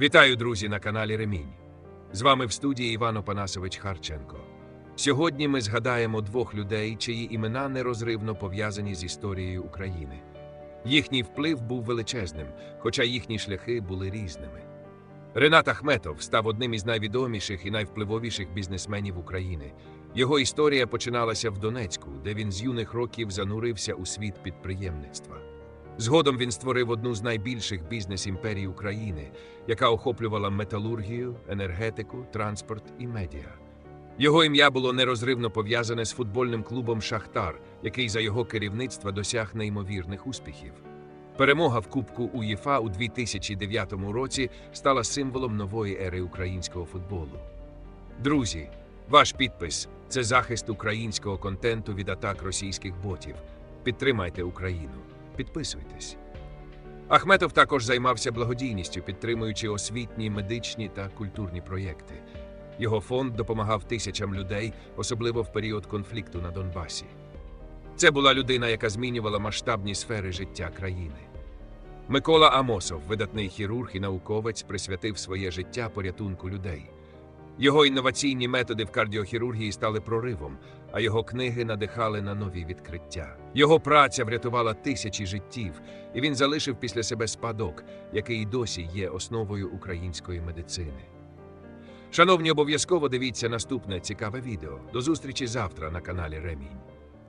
Вітаю, друзі, на каналі Ремінь. З вами в студії Іван Опанасович Харченко. Сьогодні ми згадаємо двох людей, чиї імена нерозривно пов'язані з історією України. Їхній вплив був величезним, хоча їхні шляхи були різними. Ренат Ахметов став одним із найвідоміших і найвпливовіших бізнесменів України. Його історія починалася в Донецьку, де він з юних років занурився у світ підприємництва. Згодом він створив одну з найбільших бізнес-імперій України, яка охоплювала металургію, енергетику, транспорт і медіа. Його ім'я було нерозривно пов'язане з футбольним клубом Шахтар, який за його керівництва досяг неймовірних успіхів. Перемога в Кубку УЄФА у 2009 році стала символом нової ери українського футболу. Друзі, ваш підпис це захист українського контенту від атак російських ботів. Підтримайте Україну. Підписуйтесь. Ахметов також займався благодійністю, підтримуючи освітні, медичні та культурні проєкти. Його фонд допомагав тисячам людей, особливо в період конфлікту на Донбасі. Це була людина, яка змінювала масштабні сфери життя країни. Микола Амосов, видатний хірург і науковець, присвятив своє життя порятунку людей. Його інноваційні методи в кардіохірургії стали проривом, а його книги надихали на нові відкриття. Його праця врятувала тисячі життів, і він залишив після себе спадок, який досі є основою української медицини. Шановні, обов'язково дивіться наступне цікаве відео. До зустрічі завтра на каналі Ремінь.